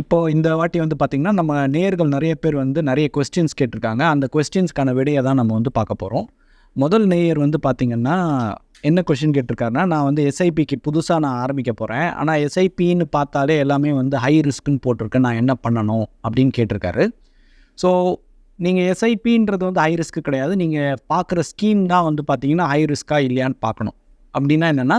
இப்போ இந்த வாட்டி வந்து பார்த்திங்கன்னா நம்ம நேயர்கள் நிறைய பேர் வந்து நிறைய கொஸ்டின்ஸ் கேட்டிருக்காங்க. அந்த கொஸ்டின்ஸ்க்கான விடையை தான் நம்ம வந்து பார்க்க போகிறோம் முதல் நேயர் வந்து பார்த்திங்கன்னா என்ன கொஸ்டின் கேட்டிருக்காருன்னா நான் வந்து எஸ்ஐபிக்கு புதுசாக நான் ஆரம்பிக்க போகிறேன் ஆனால் எஸ்ஐபின்னு பார்த்தாலே எல்லாமே வந்து ஹை ரிஸ்க்குன்னு போட்டிருக்கேன் நான் என்ன பண்ணணும் அப்படின்னு கேட்டிருக்காரு. ஸோ நீங்கள் எஸ்ஐபின்றது வந்து ஹை ரிஸ்க்கு கிடையாது. நீங்கள் பார்க்குற ஸ்கீம் தான் வந்து பார்த்தீங்கன்னா ஹை ரிஸ்க்காக இல்லையான்னு பார்க்கணும். அப்படின்னா என்னென்னா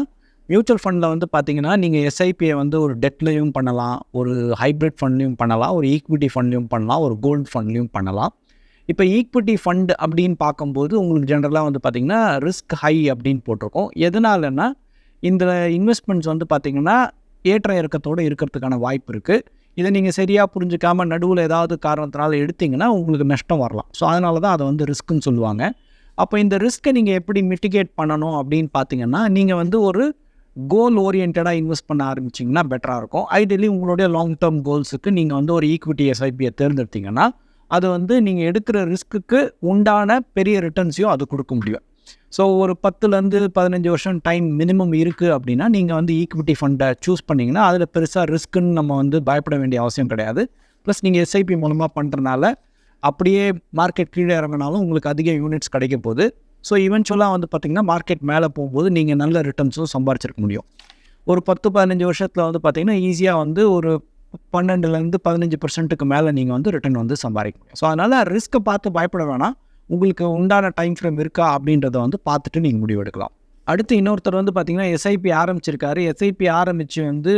மியூச்சுவல் ஃபண்டில் வந்து பார்த்தீங்கன்னா நீங்கள் எஸ்ஐபியை வந்து ஒரு டெட்லையும் பண்ணலாம் ஒரு ஹைப்ரிட் ஃபண்ட்லையும் பண்ணலாம் ஒரு ஈக்விட்டி ஃபண்ட்லையும் பண்ணலாம் ஒரு கோல்டு ஃபண்ட்லையும் பண்ணலாம். இப்போ ஈக்விட்டி ஃபண்ட் அப்படின்னு பார்க்கும்போது உங்களுக்கு ஜென்ரலாக வந்து பார்த்திங்கன்னா ரிஸ்க் ஹை அப்படின்னு போட்டிருக்கோம். எதனாலன்னா இந்த இன்வெஸ்ட்மெண்ட்ஸ் வந்து பார்த்திங்கன்னா ஏற்ற இறக்கத்தோடு இருக்கிறதுக்கான வாய்ப்பு இருக்குது இதை நீங்கள் சரியாக புரிஞ்சுக்காமல் நடுவில் ஏதாவது காரணத்தினால எடுத்திங்கன்னா உங்களுக்கு நஷ்டம் வரலாம். ஸோ அதனால தான் அதை வந்து ரிஸ்க்குன்னு சொல்லுவாங்க. அப்போ இந்த ரிஸ்க்கை நீங்கள் எப்படி மிட்டிகேட் பண்ணணும் அப்படின்னு பார்த்தீங்கன்னா நீங்கள் வந்து ஒரு கோல் ஓரியன்டாக இன்வெஸ்ட் பண்ண ஆரம்பிச்சிங்கன்னா பெட்டராக இருக்கும். ஐடியலி உங்களுடைய லாங் டேர்ம் கோல்ஸுக்கு நீங்கள் வந்து ஒரு ஈக்விட்டி எஸ்ஐபியை தேர்ந்தெடுத்தீங்கன்னா அது வந்து நீங்கள் எடுக்கிற ரிஸ்க்குக்கு உண்டான பெரிய ரிட்டர்ன்ஸையும் அது கொடுக்க முடியும். ஸோ ஒரு பத்துலேருந்து பதினஞ்சு வருஷம் டைம் மினிமம் இருக்குது அப்படின்னா நீங்கள் வந்து ஈக்விட்டி ஃபண்டை சூஸ் பண்ணிங்கன்னா அதில் பெருசாக ரிஸ்க்குன்னு நம்ம வந்து பயப்பட வேண்டிய அவசியம் கிடையாது. ப்ளஸ் நீங்கள் எஸ்ஐபி மூலமாக பண்ணுறனால அப்படியே மார்க்கெட் கீழே இறங்கினாலும் உங்களுக்கு அதிக யூனிட்ஸ் கிடைக்க போகுது. ஸோ இவென்ச்சுவலாக வந்து பார்த்திங்கன்னா மார்க்கெட் மேலே போகும்போது நீங்கள் நல்ல ரிட்டர்ன்ஸும் சம்பாரிச்சிருக்க முடியும். ஒரு பத்து பதினஞ்சு வருஷத்தில் வந்து பார்த்திங்கன்னா ஈஸியாக வந்து ஒரு பன்னெண்டுலேருந்து பதினஞ்சு பர்சன்ட்டுக்கு மேலே நீங்கள் வந்து ரிட்டர்ன் வந்து சம்பாதிக்க முடியும். ஸோ அதனால் ரிஸ்க்கை பார்த்து பயப்பட வேணாம். உங்களுக்கு உண்டான டைம் ஃப்ரேம் இருக்கா அப்படின்றத வந்து பார்த்துட்டு நீங்கள் முடிவு எடுக்கலாம். அடுத்து இன்னொருத்தர் வந்து பார்த்திங்கன்னா எஸ்ஐபி ஆரம்பிச்சிருக்காரு. எஸ்ஐபி ஆரம்பித்து வந்து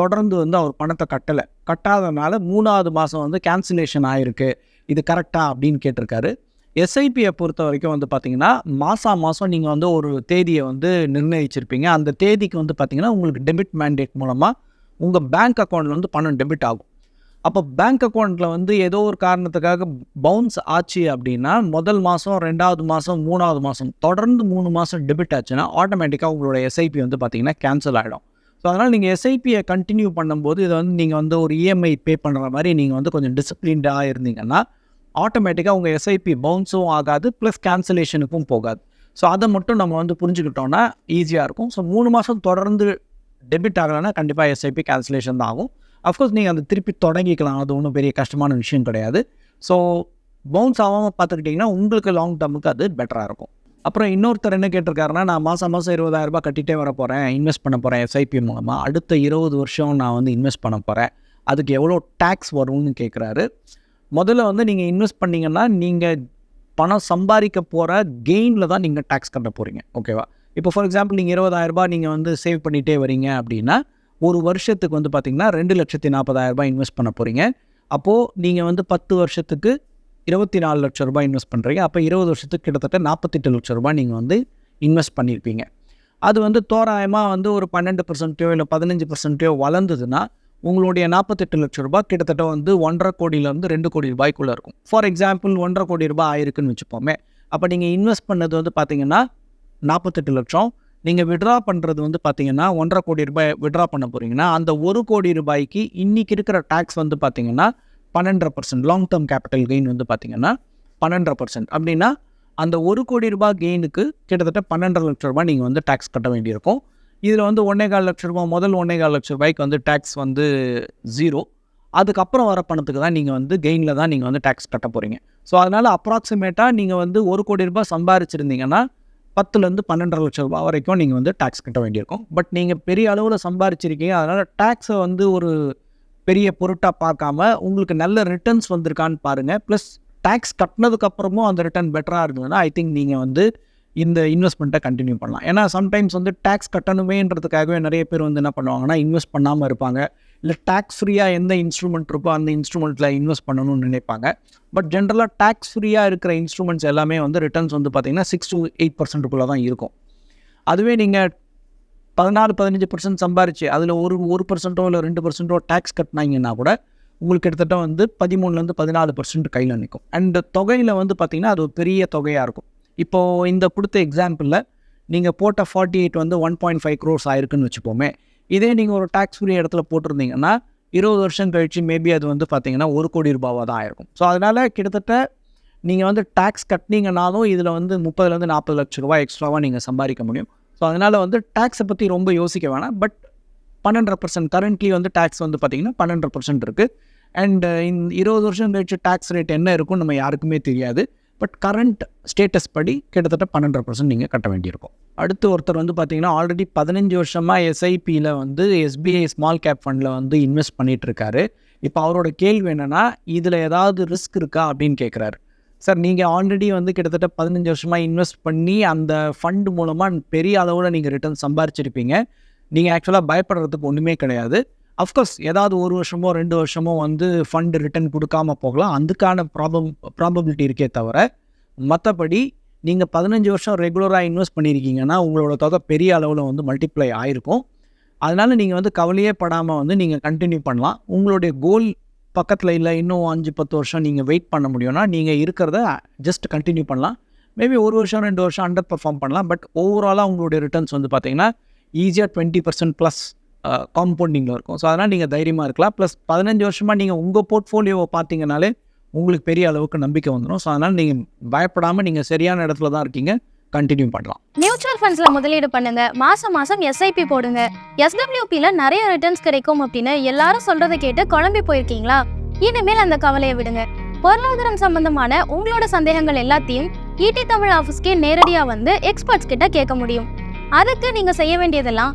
தொடர்ந்து வந்து அவர் பணத்தை கட்டலை. கட்டாதனால மூணாவது மாதம் வந்து கேன்சலேஷன் ஆகிருக்கு இது கரெக்டாக அப்படின்னு கேட்டிருக்காரு. எஸ்ஐபியை பொறுத்த வரைக்கும் வந்து பார்த்திங்கன்னா மாதம் மாதம் நீங்கள் வந்து ஒரு தேதியை வந்து நிர்ணயிச்சிருப்பீங்க. அந்த தேதிக்கு வந்து பார்த்திங்கன்னா உங்களுக்கு டெபிட் மேண்டேட் மூலமாக உங்கள் பேங்க் அக்கௌண்ட்டில் வந்து பணம் டெபிட் ஆகும். அப்போ பேங்க் அக்கௌண்ட்டில் வந்து ஏதோ ஒரு காரணத்துக்காக பவுன்ஸ் ஆச்சு அப்படின்னா முதல் மாதம் ரெண்டாவது மாதம் மூணாவது மாதம் தொடர்ந்து மூணு மாதம் டெபிட் ஆச்சுன்னா ஆட்டோமேட்டிக்காக உங்களோட எஸ்ஐபி வந்து பார்த்திங்கன்னா கேன்சல் ஆகிடும் ஸோ அதனால் நீங்கள் எஸ்ஐபியை கண்டினியூ பண்ணும்போது இதை வந்து நீங்கள் வந்து ஒரு இஎம்ஐ பே பண்ணுற மாதிரி நீங்கள் வந்து கொஞ்சம் டிசிப்ளின்டாக இருந்தீங்கன்னா ஆட்டோமேட்டிக்காக உங்கள் எஸ்ஐபி பவுன்ஸும் ஆகாது ப்ளஸ் கேன்சலேஷனுக்கும் போகாது. ஸோ அதை மட்டும் நம்ம வந்து புரிஞ்சுக்கிட்டோன்னா ஈஸியாக இருக்கும். ஸோ மூணு மாதம் தொடர்ந்து டெபிட் ஆகலைன்னா கண்டிப்பாக எஸ்ஐபி கேன்சலேஷன் தான் ஆகும். அஃப்கோர்ஸ் நீங்கள் அதை திருப்பி தொடங்கிக்கலாம். அது ஒன்றும் பெரிய கஷ்டமான விஷயம் கிடையாது. ஸோ பவுன்ஸ் ஆகாமல் பார்த்துக்கிட்டிங்கன்னா உங்களுக்கு லாங் டேர்முக்கு அது பெட்டராக இருக்கும். அப்புறம் இன்னொருத்தர் என்ன கேட்டிருக்காருன்னா நான் மாதம் மாதம் இருபதாயிரம் ரூபாய் கட்டிகிட்டே வர போகிறேன் இன்வெஸ்ட் பண்ண போகிறேன் எஸ்ஐபி மூலமாக அடுத்த இருபது வருஷம் நான் வந்து இன்வெஸ்ட் பண்ண போகிறேன் அதுக்கு எவ்வளோ டேக்ஸ் வரும்னு கேட்குறாரு முதல்ல வந்து நீங்கள் இன்வெஸ்ட் பண்ணிங்கன்னா நீங்கள் பணம் சம்பாதிக்க போகிற கெயினில் தான் நீங்கள் டேக்ஸ் கட்ட போகிறீங்க ஓகேவா இப்போ ஃபார் எக்ஸாம்பிள் நீங்கள் இருபதாயிரரூபா நீங்கள் வந்து சேவ் பண்ணிகிட்டே வரீங்க அப்படின்னா ஒரு வருஷத்துக்கு வந்து பார்த்திங்கன்னா ரெண்டு லட்சத்தி நாற்பதாயிரரூபா இன்வெஸ்ட் பண்ண போகிறீங்க அப்போது நீங்கள் வந்து பத்து வருஷத்துக்கு இருபத்தி நாலு லட்ச ரூபாய் இன்வெஸ்ட் பண்ணுறீங்க அப்போ இருபது வருஷத்துக்கு கிட்டத்தட்ட நாற்பத்தெட்டு லட்ச ரூபாய் நீங்கள் வந்து இன்வெஸ்ட் பண்ணியிருப்பீங்க அது வந்து தோராயமாக வந்து ஒரு பன்னெண்டு பர்சன்ட்டையோ இல்லை பதினஞ்சு பர்சன்ட்டையோ வளர்ந்ததுன்னா உங்களுடைய நாற்பத்தெட்டு லட்ச ரூபாய் கிட்டத்தட்ட வந்து ஒன்றரை கோடியிலேருந்து ரெண்டு கோடி ரூபாய்க்குள்ளே இருக்கும். ஃபார் எக்ஸாம்பிள் ஒன்றரை கோடி ரூபாய் ஆயிருக்குன்னு வச்சுப்போமே. அப்போ நீங்கள் இன்வெஸ்ட் பண்ணது வந்து பார்த்தீங்கன்னா நாற்பத்தெட்டு லட்சம். நீங்கள் விட்ரா பண்ணுறது வந்து பார்த்தீங்கன்னா ஒன்றரை கோடி ரூபாய் விட்ரா பண்ண போகிறீங்கன்னா அந்த ஒரு கோடி ரூபாய்க்கு இன்றைக்கி இருக்கிற டேக்ஸ் வந்து பார்த்தீங்கன்னா பன்னெண்டரை percent long term capital gain வந்து பார்த்தீங்கன்னா பன்னெண்டரை பர்சன்ட் அப்படின்னா அந்த ஒரு கோடி ரூபாய் கெயினுக்கு கிட்டத்தட்ட பன்னெண்டரை லட்ச ரூபாய் நீங்கள் வந்து டேக்ஸ் கட்ட வேண்டியிருக்கும். இதில் வந்து ஒன்றே கால் லட்ச ரூபாய் முதல் ஒன்றே கால் லட்ச ரூபாய்க்கு வந்து டேக்ஸ் வந்து ஜீரோ அதுக்கப்புறம் வர பணத்துக்கு தான் நீங்கள் வந்து கெயினில் தான் நீங்கள் வந்து டேக்ஸ் கட்ட போகிறீங்க ஸோ அதனால் அப்ராக்சிமேட்டாக நீங்கள் வந்து ஒரு கோடி ரூபாய் சம்பாரிச்சிருந்தீங்கன்னா பத்துலேருந்து பன்னெண்டரை லட்ச ரூபாய் வரைக்கும் நீங்கள் வந்து டேக்ஸ் கட்ட வேண்டியிருக்கும். பட் நீங்கள் பெரிய அளவில் சம்பாரிச்சிருக்கீங்க அதனால் டேக்ஸை வந்து ஒரு பெரிய பொருட்டாக பார்க்காம உங்களுக்கு நல்ல ரிட்டர்ன்ஸ் வந்திருக்கான்னு பாருங்கள் ப்ளஸ் டேக்ஸ் கட்டினதுக்கப்புறமும் அந்த ரிட்டர்ன் பெட்டராக இருந்ததுன்னா ஐ திங்க் நீங்கள் வந்து இந்த இன்வெஸ்ட்மெண்ட்டை கண்டினியூ பண்ணலாம். ஏன்னா சம்டைம்ஸ் வந்து டேக்ஸ் கட்டணுமேன்றதுக்காகவே நிறைய பேர் வந்து என்ன பண்ணுவாங்கன்னா இன்வெஸ்ட் பண்ணாமல் இருப்பாங்க. இல்லை டேக்ஸ் ஃப்ரீயாக எந்த இன்ஸ்ட்ருமெண்ட் இருக்கோ அந்த இன்ஸ்ட்ருமெண்ட்டில் இன்வெஸ்ட் பண்ணணும்னு நினைப்பாங்க. பட் ஜென்ரலாக டேக்ஸ் ஃப்ரீயாக இருக்கிற இன்ஸ்ட்ருமெண்ட்ஸ் எல்லாமே வந்து ரிட்டர்ன்ஸ் வந்து பார்த்திங்கன்னா சிக்ஸ் டு எயிட் பர்சன்ட்டுக்குள்ளே தான் இருக்கும். அதுவே நீங்கள் பதினாறு பதினஞ்சு பர்சன்ட் சம்பாரிச்சு அதில் ஒரு ஒரு பர்சன்ட்டோ இல்லை ரெண்டு பர்சன்ட்டோ டேக்ஸ் கட்டினாங்கன்னா கூட உங்களுக்கு கிட்டத்தட்ட வந்து பதிமூணுலேருந்து பதினாலு பர்சன்ட் கையில் நிற்கும் அண்ட் தொகையில் வந்து பார்த்திங்கன்னா அது ஒரு பெரிய தொகையாக இருக்கும். இப்போது இந்த கொடுத்த எக்ஸாம்பிளில் நீங்கள் போட்ட ஃபார்ட்டி எயிட் வந்து ஒன் பாயிண்ட் ஃபைவ் க்ரோர்ஸ் ஆயிருக்குன்னு வச்சுப்போமே இதே நீங்கள் ஒரு டேக்ஸ் ஃப்ரீ இடத்துல போட்டிருந்தீங்கன்னா இருபது வருஷம் கழிச்சு மேபி அது வந்து பார்த்தீங்கன்னா ஒரு கோடி ரூபாவாக தான் ஆயிருக்கும். ஸோ அதனால் கிட்டத்தட்ட நீங்கள் வந்து டேக்ஸ் கட்டினீங்கனாலும் இதில் வந்து முப்பதுலேருந்து நாற்பது லட்ச ரூபாய் எக்ஸ்ட்ராவாக நீங்கள் சம்பாதிக்க முடியும். ஸோ அதனால் வந்து டேக்ஸை பற்றி ரொம்ப யோசிக்க வேணாம். பட் பன்னெண்டரை பர்சன்ட் கரண்ட்லி வந்து டேக்ஸ் வந்து பார்த்தீங்கன்னா பன்னெண்டரை பர்சன்ட் இருக்குது அண்ட் இந்த இருபது வருஷம் கழிச்சு டேக்ஸ் ரேட் என்ன இருக்கும்னு நம்ம யாருக்குமே தெரியாது. பட் கரண்ட் ஸ்டேட்டஸ் படி கிட்டத்தட்ட பன்னெண்டரை பர்சன்ட் நீங்கள் கட்ட வேண்டியிருக்கும். அடுத்து ஒருத்தர் வந்து பார்த்தீங்கன்னா ஆல்ரெடி பதினஞ்சு வருஷமாக எஸ்ஐபியில் வந்து எஸ்பிஐ ஸ்மால் கேப் ஃபண்டில் வந்து இன்வெஸ்ட் பண்ணிகிட்ருக்காரு இப்போ அவரோட கேள்வி என்னென்னா இதில் ஏதாவது ரிஸ்க் இருக்கா அப்படின்னு கேட்குறாரு சார் நீங்கள் ஆல்ரெடி வந்து கிட்டத்தட்ட பதினஞ்சு வருஷமாக இன்வெஸ்ட் பண்ணி அந்த ஃபண்ட் மூலமாக பெரிய அளவில் நீங்கள் ரிட்டர்ன் சம்பாரிச்சிருப்பீங்க. நீங்கள் ஆக்சுவலாக பயப்படுறதுக்கு ஒன்றுமே கிடையாது. அஃப்கோர்ஸ் ஏதாவது ஒரு வருஷமோ ரெண்டு வருஷமோ வந்து ஃபண்டு ரிட்டர்ன் கொடுக்காம போகலாம். அதுக்கான ப்ராபம் ப்ராபபிலிட்டி இருக்கே தவிர மற்றபடி நீங்கள் பதினஞ்சு வருஷம் ரெகுலராக இன்வெஸ்ட் பண்ணியிருக்கீங்கன்னா உங்களோட தொகை பெரிய அளவில் வந்து மல்டிப்ளை ஆகிருக்கும் அதனால் நீங்கள் வந்து கவலையே படாமல் வந்து நீங்கள் கண்டினியூ பண்ணலாம். உங்களுடைய கோல் பக்கத்தில் இல்லை இன்னும் அஞ்சு பத்து வருஷம் நீங்கள் வெயிட் பண்ண முடியும்னா நீங்கள் இருக்கிறத ஜஸ்ட் கண்டினியூ பண்ணலாம். மேபி ஒரு வருஷம் ரெண்டு வருஷம் அண்டர் பெர்ஃபார்ம் பண்ணலாம் பட் ஓவராலாக உங்களுடைய ரிட்டர்ன்ஸ் வந்து பார்த்தீங்கன்னா ஈஸியாக டுவெண்ட்டி பர்சன்ட் ப்ளஸ் காம்பவுண்டிங்கில் இருக்கும். ஸோ அதனால் நீங்கள் தைரியமாக இருக்கலாம். ப்ளஸ் பதினஞ்சு வருஷமாக நீங்கள் உங்கள் போர்ட்ஃபோலியோவை பார்த்தீங்கனாலே உங்களுக்கு பெரிய அளவுக்கு நம்பிக்கை வந்துடும் ஸோ அதனால் நீங்கள் பயப்படாமல் நீங்கள் சரியான இடத்துல தான் இருக்கீங்க. கண்டினியூ பண்ணலாம். மியூச்சுவல் ஃபண்ட்ஸில் முதலீடு பண்ணுங்க. மாதம் மாதம் எஸ்ஐபி போடுங்க. எஸ்டபிள்யூபியில் நிறைய ரிட்டர்ன்ஸ் கிடைக்கும் அப்படின்னு எல்லாரும் சொல்கிறத கேட்டு குழம்பி போயிருக்கீங்களா? இனிமேல் அந்த கவலையை விடுங்க. பொருளாதாரம் சம்பந்தமான உங்களோட சந்தேகங்கள் எல்லாத்தையும் ஈடி தமிழ் ஆஃபீஸ்க்கே நேரடியாக வந்து எக்ஸ்பர்ட்ஸ் கிட்ட கேட்க முடியும். அதுக்கு நீங்கள் செய்ய வேண்டியதெல்லாம்